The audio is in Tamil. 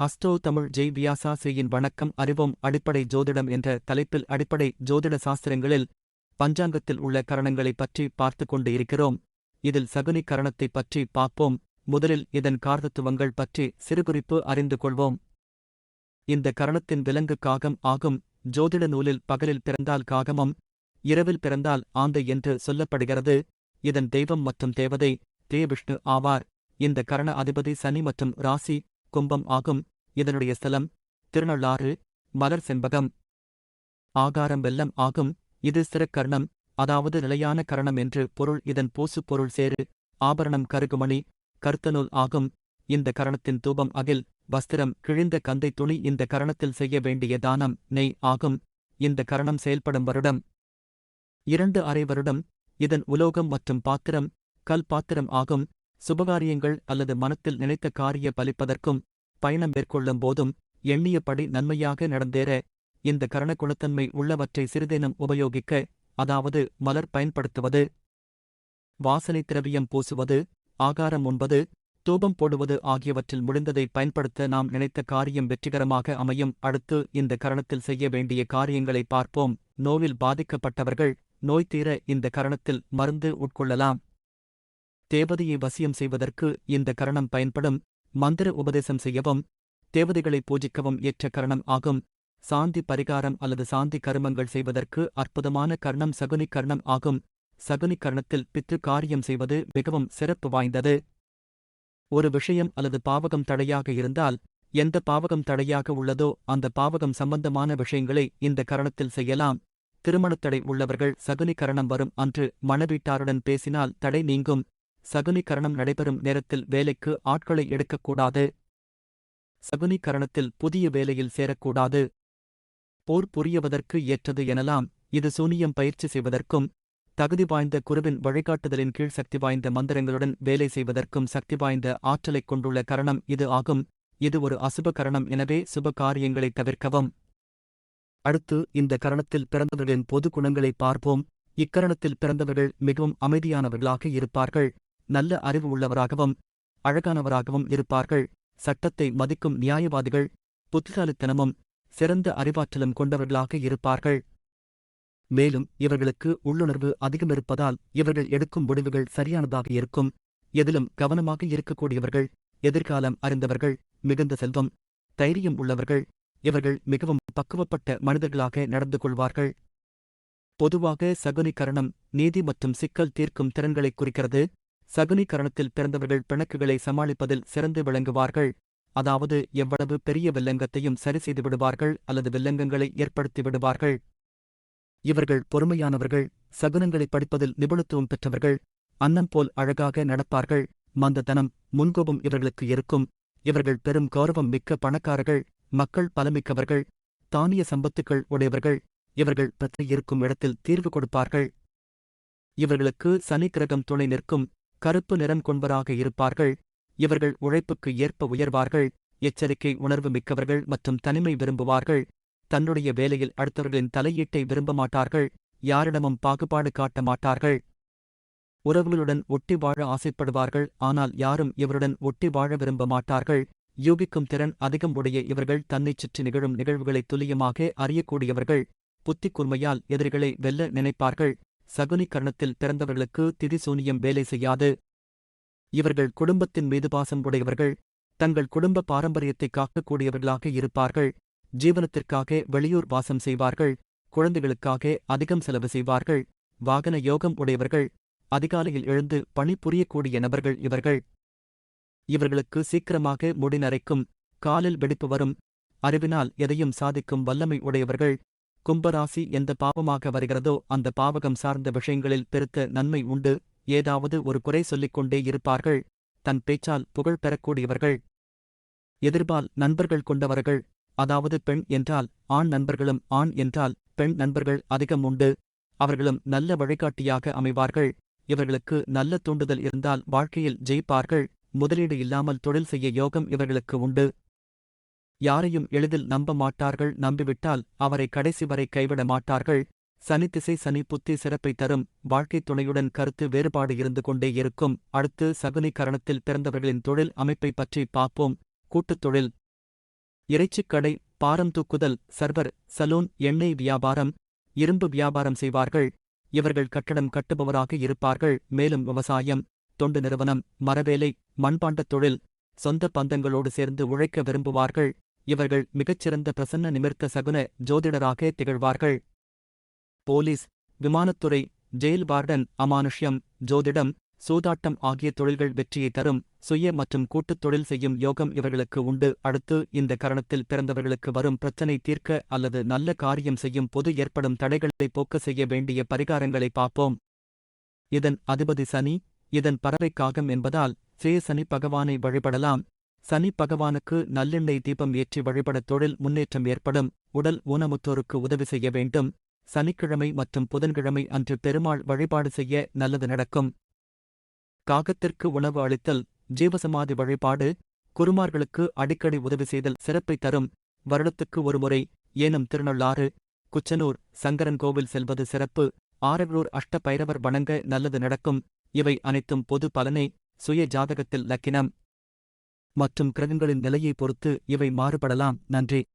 ஹஸ்டோ தமிழ் ஜெய் வியாசாசியின் வணக்கம் அறிவோம் அடிப்படை ஜோதிடம் என்ற தலைப்பில் அடிப்படை ஜோதிட சாஸ்திரங்களில் பஞ்சாங்கத்தில் உள்ள கரணங்களைப் பற்றி பார்த்து கொண்டு இருக்கிறோம். இதில் சகுனி கரணத்தைப் பற்றி பார்ப்போம். முதலில் இதன் கார்தத்துவங்கள் பற்றி சிறுகுறிப்பு அறிந்து கொள்வோம். இந்த கரணத்தின் விலங்கு காகம் ஆகும். ஜோதிட நூலில் பகலில் பிறந்தால் காகமம் இரவில் பிறந்தால் ஆந்தை என்று சொல்லப்படுகிறது. இதன் தெய்வம் மற்றும் தேவதை தேவிஷ்ணு ஆவார். இந்த கரண அதிபதி சனி மற்றும் ராசி கும்பம் ஆகும். இதனுடைய ஸ்தலம் திருநள்ளாறு மலர் செண்பகம். ஆகாரம் வெல்லம் ஆகும். இது சிறக்கர்ணம் அதாவது நிலையான கரணம் என்று பொருள். இதன் பூசு பொருள் சேரு ஆபரணம் கருகுமணி. கருத்தநூல் ஆகும். இந்த கரணத்தின் தூபம் அகில் வஸ்திரம் கிழிந்த கந்தை துணி. இந்த கரணத்தில் செய்ய வேண்டிய தானம் நெய் ஆகும். இந்த கரணம் செயல்படும் வருடம். இரண்டு அரை வருடம். இதன் உலோகம் மற்றும் பாத்திரம் கல் பாத்திரம் ஆகும். சுபகாரியங்கள் அல்லது மனத்தில் நினைத்த காரிய பலிப்பதற்கும் பயணம் மேற்கொள்ளும் போதும் எண்ணியபடி நன்மையாக நடந்தேற இந்த கரணகுணத்தன்மை உள்ளவற்றை சிறிதேனும் உபயோகிக்க அதாவது மலர் பயன்படுத்துவது. வாசனை திரவியம் பூசுவது ஆகாரம் உண்பது தூபம் போடுவது ஆகியவற்றில் முடிந்ததை பயன்படுத்த நாம் நினைத்த காரியம் வெற்றிகரமாக அமையும். அடுத்து இந்த கரணத்தில் செய்ய வேண்டிய காரியங்களை பார்ப்போம். நோவில் பாதிக்கப்பட்டவர்கள் நோய் தீர இந்த கரணத்தில் மருந்து உட்கொள்ளலாம். தேவதையை வசியம் செய்வதற்கு இந்த கரணம் பயன்படும். மந்திர உபதேசம் செய்யவும் தேவதைகளை பூஜிக்கவும் ஏற்ற கரணம் ஆகும். சாந்தி பரிகாரம் அல்லது சாந்தி கருமங்கள் செய்வதற்கு அற்புதமான கர்ணம் சகுனி கர்ணம் ஆகும். சகுனி கர்ணத்தில் பித்து காரியம் செய்வது மிகவும் சிறப்பு வாய்ந்தது. ஒரு விஷயம் அல்லது பாவகம் தடையாக இருந்தால் எந்த பாவகம் தடையாக உள்ளதோ அந்த பாவகம் சம்பந்தமான விஷயங்களை இந்த கரணத்தில் செய்யலாம். திருமணத்தடை உள்ளவர்கள் சகுனி கரணம் வரும் அன்று மணவீட்டாருடன் பேசினால் தடை நீங்கும். சகுனிகரணம் நடைபெறும் நேரத்தில் வேலைக்கு ஆட்களை எடுக்கக்கூடாது. சகுனிகரணத்தில் புதிய வேலையில் சேரக்கூடாது. போர் புரியவதற்கு ஏற்றது எனலாம். இது சூனியம் பயிற்சி செய்வதற்கும் தகுதி வாய்ந்த குருவின் வழிகாட்டுதலின் கீழ் சக்தி வாய்ந்த மந்திரங்களுடன் வேலை செய்வதற்கும் சக்தி வாய்ந்த ஆற்றலைக் கொண்டுள்ள கரணம் இது ஆகும். இது ஒரு அசுப கரணம் எனவே சுப காரியங்களை தவிர்க்கவும். அடுத்து இந்த கரணத்தில் பிறந்தவர்களின் பொது குணங்களை பார்ப்போம். இக்கரணத்தில் பிறந்தவர்கள் மிகவும் அமைதியானவர்களாக இருப்பார்கள். நல்ல அறிவு உள்ளவராகவும் அழகானவராகவும் இருப்பார்கள். சட்டத்தை மதிக்கும் நியாயவாதிகள் புத்திசாலித்தனமும் சிறந்த அறிவாற்றலும் கொண்டவர்களாக இருப்பார்கள். மேலும் இவர்களுக்கு உள்ளுணர்வு அதிகமிருப்பதால் இவர்கள் எடுக்கும் முடிவுகள் சரியானதாக இருக்கும். எதிலும் கவனமாக இருக்கக்கூடியவர்கள் எதிர்காலம் அறிந்தவர்கள் மிகுந்த செல்வம் தைரியம் உள்ளவர்கள் இவர்கள் மிகவும் பக்குவப்பட்ட மனிதர்களாக நடந்து கொள்வார்கள். பொதுவாக சகுனிகரணம் நீதி மற்றும் சிக்கல் தீர்க்கும் திறன்களைக் குறிக்கிறது. சகுனி கரணத்தில் பிறந்தவர்கள் பிணக்குகளை சமாளிப்பதில் சிறந்து விளங்குவார்கள். அதாவது எவ்வளவு பெரிய வில்லங்கத்தையும் சரி செய்து விடுவார்கள் அல்லது வில்லங்கங்களை ஏற்படுத்தி விடுவார்கள். இவர்கள் பொறுமையானவர்கள் சகுனங்களை படிப்பதில் நிபுணத்துவம் பெற்றவர்கள் அன்னம் போல் அழகாக நடப்பார்கள் மந்ததனம் முன்கோபம் இவர்களுக்கு இருக்கும். இவர்கள் பெரும் கௌரவம் மிக்க பணக்காரர்கள் மக்கள் பலமிக்கவர்கள் தானிய சம்பத்துக்கள் உடையவர்கள். இவர்கள் பிரச்சனை இருக்கும் இடத்தில் தீர்வு கொடுப்பார்கள். இவர்களுக்கு சனி கிரகம் துணை நிற்கும். கருப்பு நிறம் கொண்பராக இருப்பார்கள். இவர்கள் உழைப்புக்கு ஏற்ப உயர்வார்கள். எச்சரிக்கை உணர்வு மிக்கவர்கள் மற்றும் தனிமை விரும்புவார்கள். தன்னுடைய வேலையில் அடுத்தவர்களின் தலையீட்டை விரும்ப மாட்டார்கள். யாரிடமும் பாகுபாடு காட்ட மாட்டார்கள். உறவுகளுடன் ஒட்டி வாழ ஆசைப்படுவார்கள். ஆனால் யாரும் இவருடன் ஒட்டி வாழ விரும்ப மாட்டார்கள். யூகிக்கும் திறன் அதிகம் உடைய இவர்கள் தன்னைச் சுற்றி நிகழும் நிகழ்வுகளை துல்லியமாக அறியக்கூடியவர்கள். புத்திக் கூர்மையால் எதிரிகளை வெல்ல நினைப்பார்கள். சகுனி திறந்தவர்களுக்கு பிறந்தவர்களுக்கு திதிசூனியம் வேலை செய்யாது. இவர்கள் குடும்பத்தின் மீது பாசம் உடையவர்கள் தங்கள் குடும்ப பாரம்பரியத்தை காக்கக்கூடியவர்களாக இருப்பார்கள் ஜீவனத்திற்காக வெளியூர் வாசம் செய்வார்கள் குழந்தைகளுக்காக அதிகம் செலவு செய்வார்கள் வாகன யோகம் உடையவர்கள் அதிகாலையில் எழுந்து பணிபுரியக்கூடிய நபர்கள் இவர்கள். இவர்களுக்கு சீக்கிரமாக முடி நரைக்கும் காலில் வெடிப்பு வரும் அறிவினால் எதையும் சாதிக்கும் வல்லமை உடையவர்கள் கும்பராசி எந்த பாவமாக வருகிறதோ அந்த பாவகம் சார்ந்த விஷயங்களில் பெருத்த நன்மை உண்டு. ஏதாவது ஒரு குறை சொல்லிக் கொண்டே இருப்பார்கள். தன் பேச்சால் புகழ் பெறக்கூடியவர்கள். எதிர்பால் நண்பர்கள் கொண்டவர்கள். அதாவது பெண் என்றால் ஆண் நண்பர்களும் ஆண் என்றால் பெண் நண்பர்கள் அதிகம் உண்டு. அவர்களும் நல்ல வழிகாட்டியாக அமைவார்கள். இவர்களுக்கு நல்ல தூண்டுதல் இருந்தால் வாழ்க்கையில் ஜெயிப்பார்கள். முதலீடு இல்லாமல் தொழில் செய்ய யோகம் இவர்களுக்கு உண்டு. யாரையும் எளிதில் நம்ப மாட்டார்கள் நம்பிவிட்டால் அவரை கடைசி வரை கைவிட மாட்டார்கள். சனித்திசை சனி புத்தி சிறப்பை தரும். வாழ்க்கைத் துணையுடன் கருத்து வேறுபாடு இருந்து கொண்டே இருக்கும். அடுத்து சகுனி கரணத்தில் பிறந்தவர்களின் தொழில் அமைப்பை பற்றி பார்ப்போம். கூட்டுத் தொழில். இறைச்சிக்கடை பாரம் தூக்குதல் சர்வர் சலூன் எண்ணெய் வியாபாரம். இரும்பு வியாபாரம் செய்வார்கள். இவர்கள் கட்டடம் கட்டுபவராக இருப்பார்கள். மேலும் விவசாயம் தொண்டு நிறுவனம் மரவேலை மண்பாண்டத் தொழில் சொந்த பந்தங்களோடு சேர்ந்து உழைக்க விரும்புவார்கள். இவர்கள் மிகச்சிறந்த பிரசன்ன நிமிர்த்த சகுன ஜோதிடராக திகழ்வார்கள். போலீஸ் விமானத்துறை ஜெயில் வார்டன் அமானுஷ்யம் ஜோதிடம் சூதாட்டம் ஆகிய தொழில்கள் வெற்றியை தரும் சுய மற்றும் கூட்டுத் தொழில் செய்யும் யோகம் இவர்களுக்கு உண்டு. அடுத்து இந்த கரணத்தில் பிறந்தவர்களுக்கு வரும் பிரச்சனை தீர்க்க அல்லது நல்ல காரியம் செய்யும் பொது ஏற்படும் தடைகளை போக்க செய்ய வேண்டிய பரிகாரங்களை பார்ப்போம். இதன் அதிபதி சனி இதன் பறவை காகம் என்பதால் ஸ்ரீ சனி பகவானை வழிபடலாம். சனி பகவானுக்கு நல்லெண்ணெய் தீபம் ஏற்றி வழிபட தொழில் முன்னேற்றம் ஏற்படும். உடல் ஊனமுற்றோருக்கு உதவி செய்ய வேண்டும். சனிக்கிழமை மற்றும் புதன்கிழமை அன்று பெருமாள் வழிபாடு செய்ய நல்லது நடக்கும். காகத்திற்கு உணவு அளித்தல் ஜீவசமாதி வழிபாடு குருமார்களுக்கு அடிக்கடி உதவி செய்தல் சிறப்பை தரும். வருடத்துக்கு ஒருமுறை ஏனும் திருநள்ளாறு குச்சனூர் சங்கரன் கோவில் செல்வது சிறப்பு. ஆரவூர் அஷ்ட பைரவர் வணங்க நல்லது நடக்கும். இவை அனைத்தும் பொது பலனை சுய ஜாதகத்தில் லக்கினம். மற்றும் கிரகங்களின் நிலையை பொறுத்து இவை மாறுபடலாம். நன்றி.